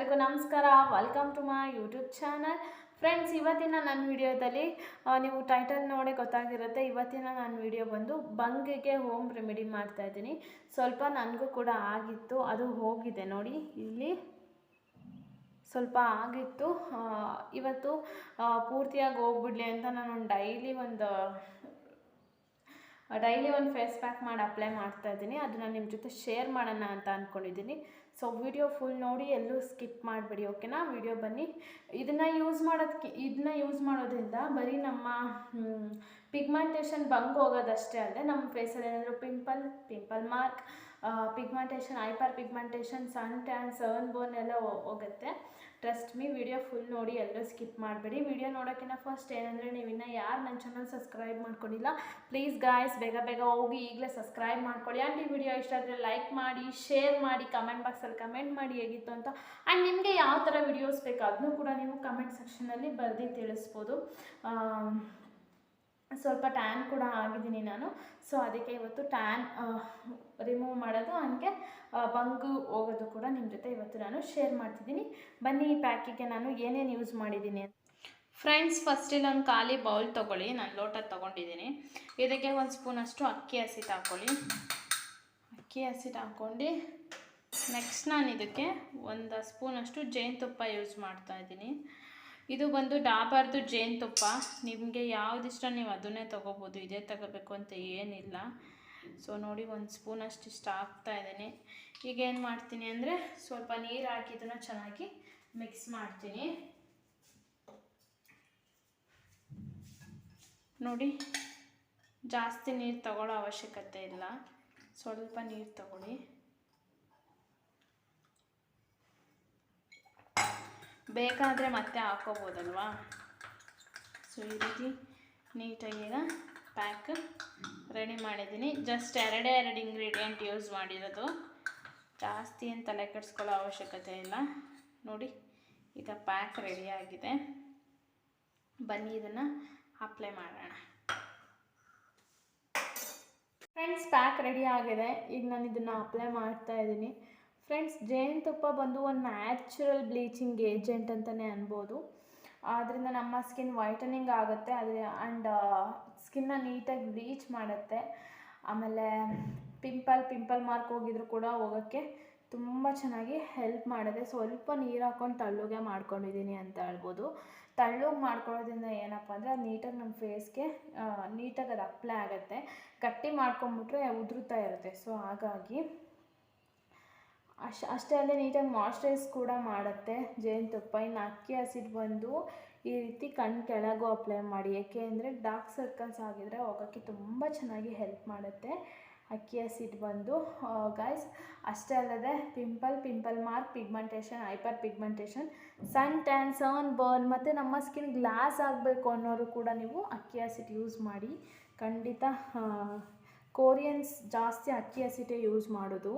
ಎಲ್ರಿಗೂ ನಮಸ್ಕಾರ. Welcome to my YouTube channel friends ಇವತ್ತಿನ ನನ್ನ ವಿಡಿಯೋದಲ್ಲಿ ನೀವು ಟೈಟಲ್ ನೋಡೇ ಗೊತ್ತಾಗಿರುತ್ತೆ. ಇವತ್ತಿನ ನನ್ನ ವಿಡಿಯೋ ಬಂದು ಬಂಗಿಗೆ ಹೋಮ್ ರೆಮಿಡಿ ಮಾಡ್ತಾ ಇದ್ದೀನಿ. ಸ್ವಲ್ಪ ನನಗೂ ಕೂಡ ಆಗಿತ್ತು, ಅದು ಹೋಗಿದೆ ನೋಡಿ ಇಲ್ಲಿ. ಸ್ವಲ್ಪ ಆಗಿತ್ತು ಇವತ್ತು ಪೂರ್ತಿಯಾಗಿ ಹೋಗ್ಬಿಡ್ಲಿ ಅಂತ ನಾನು ಡೈಲಿ ಒಂದು ಡೈಲಿ ಒಂದು ಫೇಸ್ ಪ್ಯಾಕ್ ಮಾಡಿ ಅಪ್ಲೈ ಮಾಡ್ತಾ ಇದ್ದೀನಿ. ಅದನ್ನ ನಿಮ್ಮ ಜೊತೆ ಶೇರ್ ಮಾಡೋಣ ಅಂತ ಅಂದ್ಕೊಂಡಿದ್ದೀನಿ ಸೊ ವಿಡಿಯೋ ಫುಲ್ ನೋಡಿ ಎಲ್ಲೂ ಸ್ಕಿಪ್ ಮಾಡಬೇಡಿ, ಓಕೆನಾ? ವಿಡಿಯೋ ಬನ್ನಿ. ಇದನ್ನ ಯೂಸ್ ಮಾಡೋದಕ್ಕೆ ಇದನ್ನ ಯೂಸ್ ಮಾಡೋದ್ರಿಂದ ಬರೀ ನಮ್ಮ ಪಿಗ್ಮೆಂಟೇಷನ್ ಬಂಗ್ ಹೋಗೋದಷ್ಟೇ ಅಲ್ಲದೆ ನಮ್ಮ ಫೇಸಲ್ಲಿ ಏನಾದರೂ pimple pimple mark pigmentation hyper pigmentation sun tan sunburn ಎಲ್ಲ ಹೋಗುತ್ತೆ. ಟ್ರಸ್ಟ್ ಮೀ ವಿಡಿಯೋ ಫುಲ್ ನೋಡಿ ಎಲ್ಲರೂ ಸ್ಕಿಪ್ ಮಾಡಬೇಡಿ. ವಿಡಿಯೋ ನೋಡೋಕ್ಕಿಂತ ಫಸ್ಟ್ ಏನಂದರೆ ನೀವು ಇನ್ನೂ ಯಾರು ನನ್ನ ಚಾನಲ್ ಸಬ್ಸ್ಕ್ರೈಬ್ ಮಾಡ್ಕೊಂಡಿಲ್ಲ ಪ್ಲೀಸ್ ಗಾಯ್ಸ್ ಬೇಗ ಬೇಗ ಹೋಗಿ ಈಗಲೇ ಸಬ್ಸ್ಕ್ರೈಬ್ ಮಾಡ್ಕೊಳ್ಳಿ. ಆ್ಯಂಡ್ ಈ ವಿಡಿಯೋ ಇಷ್ಟ ಆದರೆ ಲೈಕ್ ಮಾಡಿ ಶೇರ್ ಮಾಡಿ ಕಮೆಂಟ್ ಬಾಕ್ಸಲ್ಲಿ ಕಮೆಂಟ್ ಮಾಡಿ ಹೇಗಿತ್ತು ಅಂತ. ಆ್ಯಂಡ್ ನಿಮಗೆ ಯಾವ ಥರ ವಿಡಿಯೋಸ್ ಬೇಕು ಅದನ್ನೂ ಕೂಡ ನೀವು ಕಮೆಂಟ್ ಸೆಕ್ಷನಲ್ಲಿ ಬರೆದು ತಿಳಿಸ್ಬೋದು. ಸ್ವಲ್ಪ ಟ್ಯಾನ್ ಕೂಡ ಆಗಿದ್ದೀನಿ ನಾನು. ಸೊ ಅದಕ್ಕೆ ಇವತ್ತು ಟ್ಯಾನ್ ರಿಮೂವ್ ಮಾಡೋದು ಹಂಗೆ ಬಂಗು ಹೋಗೋದು ಕೂಡ ನಿಮ್ಮ ಜೊತೆ ಇವತ್ತು ನಾನು ಶೇರ್ ಮಾಡ್ತಿದ್ದೀನಿ. ಬನ್ನಿ ಈ ಪ್ಯಾಕಿಗೆ ನಾನು ಏನೇನು ಯೂಸ್ ಮಾಡಿದ್ದೀನಿ ಫ್ರೆಂಡ್ಸ್ ಫಸ್ಟ್ ಇಲ್ಲೊಂದು ಖಾಲಿ ಬೌಲ್ ತೊಗೊಳ್ಳಿ. ನಾನು ಲೋಟ ತೊಗೊಂಡಿದ್ದೀನಿ. ಇದಕ್ಕೆ ಒಂದು ಸ್ಪೂನಷ್ಟು ಅಕ್ಕಿ ಹಸಿಟ್ಟು ಹಾಕ್ಕೊಳ್ಳಿ ಅಕ್ಕಿ ಹಸಿಟ್ಟು ಹಾಕ್ಕೊಂಡು ನೆಕ್ಸ್ಟ್ ನಾನು ಇದಕ್ಕೆ ಒಂದು ಸ್ಪೂನಷ್ಟು ಜೇನುತುಪ್ಪ ಯೂಸ್ ಮಾಡ್ತಾ ಇದ್ದೀನಿ. ಇದು ಬಂದು ಡಾಬರ್ದು ಜೇನುತುಪ್ಪ ನಿಮಗೆ ಯಾವುದಿಷ್ಟ ನೀವು ಅದನ್ನೇ ತೊಗೋಬೋದು, ಇದೇ ತಗೋಬೇಕು ಅಂತ ಏನಿಲ್ಲ. ಸೊ ನೋಡಿ, ಒಂದು ಸ್ಪೂನಷ್ಟು ಇಷ್ಟ ಆಗ್ತಾ ಇದ್ದೀನಿ. ಈಗ ಏನು ಮಾಡ್ತೀನಿ ಅಂದರೆ, ಸ್ವಲ್ಪ ನೀರು ಹಾಕಿ, ಇದನ್ನು ಚೆನ್ನಾಗಿ ಮಿಕ್ಸ್ ಮಾಡ್ತೀನಿ. ನೋಡಿ, ಜಾಸ್ತಿ ನೀರು ತಗೊಳ್ಳೋ ಅವಶ್ಯಕತೆ ಇಲ್ಲ. ಸ್ವಲ್ಪ ನೀರು ತಗೊಳ್ಳಿ. ಬೇಕಾದರೆ ಮತ್ತೆ ಹಾಕೋಬೋದಲ್ವಾ? ಸೊ ಈ ರೀತಿ ನೀಟಾಗಿ ಈಗ ಪ್ಯಾಕ್ ರೆಡಿ ಮಾಡಿದ್ದೀನಿ. ಜಸ್ಟ್ ಎರಡೇ ಎರಡು ಇಂಗ್ರೀಡಿಯೆಂಟ್ ಯೂಸ್ ಮಾಡಿರೋದು. ಜಾಸ್ತಿ ಏನು ತಲೆ ಕೆಡಿಸ್ಕೊಳ್ಳೋ ಅವಶ್ಯಕತೆ ಇಲ್ಲ. ನೋಡಿ, ಈಗ ಪ್ಯಾಕ್ ರೆಡಿಯಾಗಿದೆ ಬನ್ನಿ, ಇದನ್ನು ಅಪ್ಲೈ ಮಾಡೋಣ. ಫ್ರೆಂಡ್ಸ್ ಪ್ಯಾಕ್ ರೆಡಿ ಆಗಿದೆ. ಈಗ ನಾನು ಇದನ್ನು ಅಪ್ಲೈ ಮಾಡ್ತಾ ಇದ್ದೀನಿ. ಫ್ರೆಂಡ್ಸ್ ಜೇನುತುಪ್ಪ ಬಂದು ಒಂದು ನ್ಯಾಚುರಲ್ ಬ್ಲೀಚಿಂಗ್ ಏಜೆಂಟ್ ಅಂತಲೇ ಅನ್ಬೋದು. ಆದ್ದರಿಂದ ನಮ್ಮ ಸ್ಕಿನ್ ವೈಟನಿಂಗ್ ಆಗುತ್ತೆ ಅದೇ ಆ್ಯಂಡ್ ಸ್ಕಿನ್ನ ನೀಟಾಗಿ ಬ್ಲೀಚ್ ಮಾಡುತ್ತೆ. ಆಮೇಲೆ ಪಿಂಪಲ್ ಪಿಂಪಲ್ ಮಾರ್ಕ್ ಹೋಗಿದ್ರು ಕೂಡ ಹೋಗೋಕ್ಕೆ ತುಂಬ ಚೆನ್ನಾಗಿ ಹೆಲ್ಪ್ ಮಾಡುತ್ತೆ ಸ್ವಲ್ಪ ನೀರು ಹಾಕ್ಕೊಂಡು ತಳ್ಳುಗೆ ಮಾಡ್ಕೊಂಡಿದ್ದೀನಿ ಅಂತ ಹೇಳ್ಬೋದು. ತಳ್ಳುಗೆ ಮಾಡ್ಕೊಳ್ಳೋದ್ರಿಂದ ಏನಪ್ಪ ಅಂದರೆ ಅದು ನೀಟಾಗಿ ನಮ್ಮ ಫೇಸ್ಗೆ ನೀಟಾಗಿ ಅದು ಅಪ್ಲೈ ಆಗುತ್ತೆ. ಗಟ್ಟಿ ಮಾಡ್ಕೊಂಬಿಟ್ರೆ ಉದುರುತ್ತಾ ಇರುತ್ತೆ. ಸೊ ಹಾಗಾಗಿ ಅಶ್, ಅಷ್ಟೇ ಅಲ್ಲದೆ ನೀಟಾಗಿ ಮಾಯ್ಶ್ಚರೈಸ್ ಕೂಡ ಮಾಡುತ್ತೆ ಜೇನುತುಪ್ಪ ಇನ್ನು ಅಕ್ಕಿ ಹಸಿಟ್ಟು ಬಂದು ಈ ರೀತಿ ಕಣ್ಣು ಕೆಳಗೂ ಅಪ್ಲೈ ಮಾಡಿ. ಏಕೆ ಅಂದರೆ ಡಾರ್ಕ್ ಸರ್ಕಲ್ಸ್ ಆಗಿದ್ರೆ ಹೋಗೋಕ್ಕೆ ತುಂಬ ಚೆನ್ನಾಗಿ ಹೆಲ್ಪ್ ಮಾಡುತ್ತೆ ಅಕ್ಕಿ ಹಸಿಟ್ಟು ಬಂದು. ಗಾಯ್ಸ್, ಅಷ್ಟೇ ಅಲ್ಲದೆ pimple pimple mark, pigmentation, hyper pigmentation, sun tan, sun burn ಮತ್ತು ನಮ್ಮ ಸ್ಕಿನ್ ಗ್ಲಾಸ್ ಆಗಬೇಕು ಅನ್ನೋರು ಕೂಡ ನೀವು ಅಕ್ಕಿ ಹಸಿಟ್ಟು ಯೂಸ್ ಮಾಡಿ. ಖಂಡಿತ ಕೋರಿಯನ್ಸ್ ಜಾಸ್ತಿ ಅಕ್ಕಿ ಹಸಿಟ್ಟೇ ಯೂಸ್ ಮಾಡೋದು.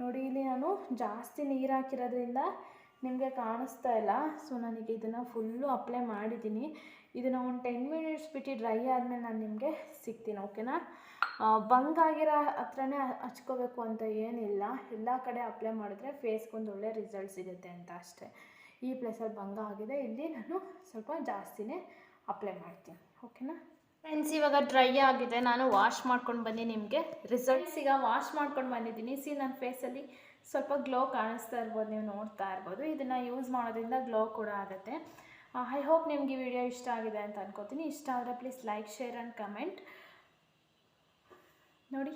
ನೋಡಿ, ಇಲ್ಲಿ ನಾನು ಜಾಸ್ತಿ ನೀರು ಹಾಕಿರೋದ್ರಿಂದ ನಿಮಗೆ ಕಾಣಿಸ್ತಾ ಇಲ್ಲ. ಸೊ ನನಗೆ ಇದನ್ನು ಫುಲ್ಲು ಅಪ್ಲೈ ಮಾಡಿದ್ದೀನಿ. ಇದನ್ನು ಒಂದು ಟೆನ್ ಮಿನಿಟ್ಸ್ ಬಿಟ್ಟು ಡ್ರೈ ಆದಮೇಲೆ ನಾನು ನಿಮಗೆ ಸಿಗ್ತೀನಿ ಓಕೆನಾ ಬಂಗಾಗಿರೋ ಹತ್ರನೇ ಹಚ್ಕೋಬೇಕು ಅಂತ ಏನಿಲ್ಲ. ಎಲ್ಲ ಕಡೆ ಅಪ್ಲೈ ಮಾಡಿದ್ರೆ ಫೇಸ್ಗೊಂದು ಒಳ್ಳೆ ರಿಸಲ್ಟ್ ಸಿಗುತ್ತೆ ಅಂತ ಅಷ್ಟೇ. ಈ ಪ್ಲೇಸಲ್ಲಿ ಬಂಗ ಆಗಿದೆ. ಇಲ್ಲಿ ನಾನು ಸ್ವಲ್ಪ ಜಾಸ್ತಿನೇ ಅಪ್ಲೈ ಮಾಡ್ತೀನಿ ಓಕೆನಾ ಫ್ರೆಂಡ್ಸ್ ಇವಾಗ ಡ್ರೈ ಆಗಿದೆ. ನಾನು ವಾಶ್ ಮಾಡ್ಕೊಂಡು ಬಂದು ನಿಮಗೆ. ರಿಸಲ್ಟ್ಸ್ ಈಗ ವಾಶ್ ಮಾಡ್ಕೊಂಡು ಬಂದಿದ್ದೀನಿ. ಸಿ ನನ್ನ ಫೇಸಲ್ಲಿ ಸ್ವಲ್ಪ ಗ್ಲೋ ಕಾಣಿಸ್ತಾ ಇರ್ಬೋದು. ನೀವು ನೋಡ್ತಾ ಇರ್ಬೋದು. ಇದನ್ನು ಯೂಸ್ ಮಾಡೋದ್ರಿಂದ ಗ್ಲೋ ಕೂಡ ಆಗುತ್ತೆ. ಐ ಹೋಪ್ ನಿಮಗೆ ಈ ವಿಡಿಯೋ ಇಷ್ಟ ಆಗಿದೆ ಅಂತ ಅನ್ಕೋತೀನಿ. ಇಷ್ಟ ಆದರೆ please like share and comment ನೋಡಿ.